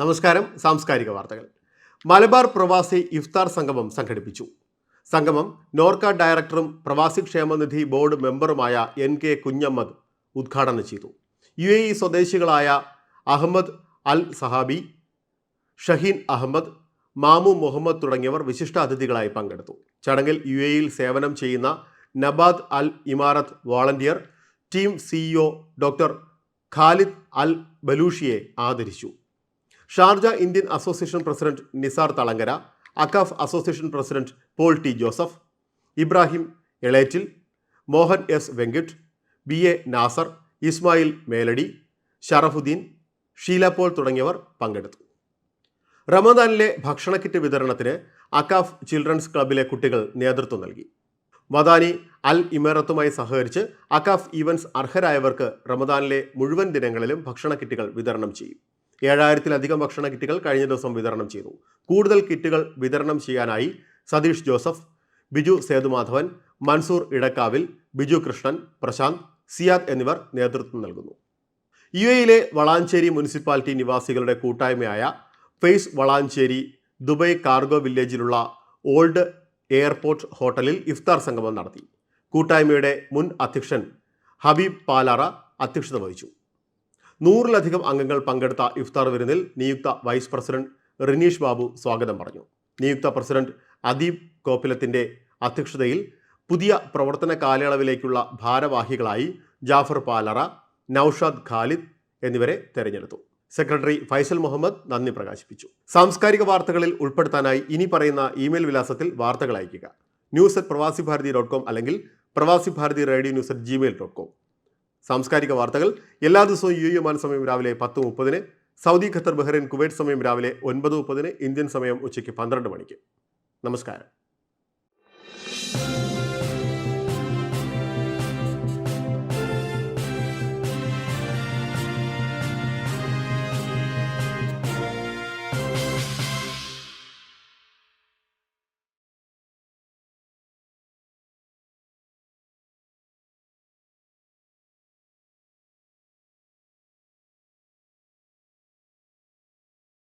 നമസ്കാരം സാംസ്കാരിക വാർത്തകൾ. മലബാർ പ്രവാസി ഇഫ്താർ സംഗമം സംഘടിപ്പിച്ചു. സംഗമം നോർക്ക ഡയറക്ടറും പ്രവാസി ക്ഷേമനിധി ബോർഡ് മെമ്പറുമായ എൻ കെ കുഞ്ഞമ്മദ് ഉദ്ഘാടനം ചെയ്തു. യു എ ഇ സ്വദേശികളായ അഹമ്മദ് അൽ സഹാബി ഷഹീൻ അഹമ്മദ് മാമു മുഹമ്മദ് തുടങ്ങിയവർ വിശിഷ്ട അതിഥികളായി പങ്കെടുത്തു. ചടങ്ങിൽ യു എയിൽ സേവനം ചെയ്യുന്ന Nabad Al Emarat volunteer team CEO doctor Khalid Al ബലൂഷിയെ ആദരിച്ചു. Sharjah Indian association president Nisar Thalangara Akkaf association president Paul T Joseph Ibrahim Elettil Mohan S Venkit B A Nasar Ismail Meladi Sharafuddin Sheela Paul തുടങ്ങിയവർ പങ്കെടുത്തു. റമദാനിലെ ഭക്ഷണ kit വിതരണത്തിന് Akcaf children's ക്ലബിലെ കുട്ടികൾ നേതൃത്വം നൽകി. മദാനി അൽ ഇമേറത്തുമായി സഹകരിച്ച് അക്കാഫ് ഈവൻസ് അർഹരായവർക്ക് റമദാനിലെ മുഴുവൻ ദിനങ്ങളിലും ഭക്ഷണ കിറ്റുകൾ വിതരണം ചെയ്യും. ഏഴായിരത്തിലധികം ഭക്ഷണ കിറ്റുകൾ കഴിഞ്ഞ ദിവസം വിതരണം ചെയ്തു. കൂടുതൽ കിറ്റുകൾ വിതരണം ചെയ്യാനായി സതീഷ് ജോസഫ് ബിജു സേതുമാധവൻ മൻസൂർ ഇടക്കാവിൽ ബിജു കൃഷ്ണൻ പ്രശാന്ത് സിയാദ് എന്നിവർ നേതൃത്വം നൽകുന്നു. യു എയിലെ വളാഞ്ചേരി മുനിസിപ്പാലിറ്റി നിവാസികളുടെ കൂട്ടായ്മയായ ഫെയ്സ് വളാഞ്ചേരി ദുബൈ കാർഗോ വില്ലേജിലുള്ള ഓൾഡ് എയർപോർട്ട് ഹോട്ടലിൽ ഇഫ്താർ സംഗമം നടത്തി. കൂട്ടായ്മയുടെ മുൻ അധ്യക്ഷൻ ഹബീബ് പാലാറ അധ്യക്ഷത വഹിച്ചു. നൂറിലധികം അംഗങ്ങൾ പങ്കെടുത്ത ഇഫ്താർ വിരുന്നിൽ നിയുക്ത വൈസ് പ്രസിഡന്റ് റിനീഷ് ബാബു സ്വാഗതം പറഞ്ഞു. നിയുക്ത പ്രസിഡന്റ് അദീബ് കോപ്പിലത്തിന്റെ അധ്യക്ഷതയിൽ പുതിയ പ്രവർത്തന കാലയളവിലേക്കുള്ള ഭാരവാഹികളായി ജാഫർ പാലറ നൌഷാദ് ഖാലിദ് എന്നിവരെ തെരഞ്ഞെടുത്തു. സെക്രട്ടറി ഫൈസൽ മുഹമ്മദ് നന്ദി പ്രകാശിപ്പിച്ചു. സാംസ്കാരിക വാർത്തകളിൽ ഉൾപ്പെടുത്താനായി ഇനി പറയുന്ന ഇമെയിൽ വിലാസത്തിൽ വാർത്തകൾ അയയ്ക്കുക. ന്യൂസ് അറ്റ് പ്രവാസി ഭാരതി ഡോട്ട് കോം അല്ലെങ്കിൽ Pravasi Bharathi radio news at Gmail dot com. സാംസ്കാരിക വാർത്തകൾ. എല്ലാ ദിവസവും യു യുമാൻ സമയം രാവിലെ പത്ത് മുപ്പതിന് സൗദി ഖത്തർ ബഹ്റൈൻ കുവൈറ്റ് സമയം രാവിലെ ഒൻപത് മുപ്പതിന് ഇന്ത്യൻ സമയം ഉച്ചയ്ക്ക് പന്ത്രണ്ട് മണിക്ക്. നമസ്കാരം.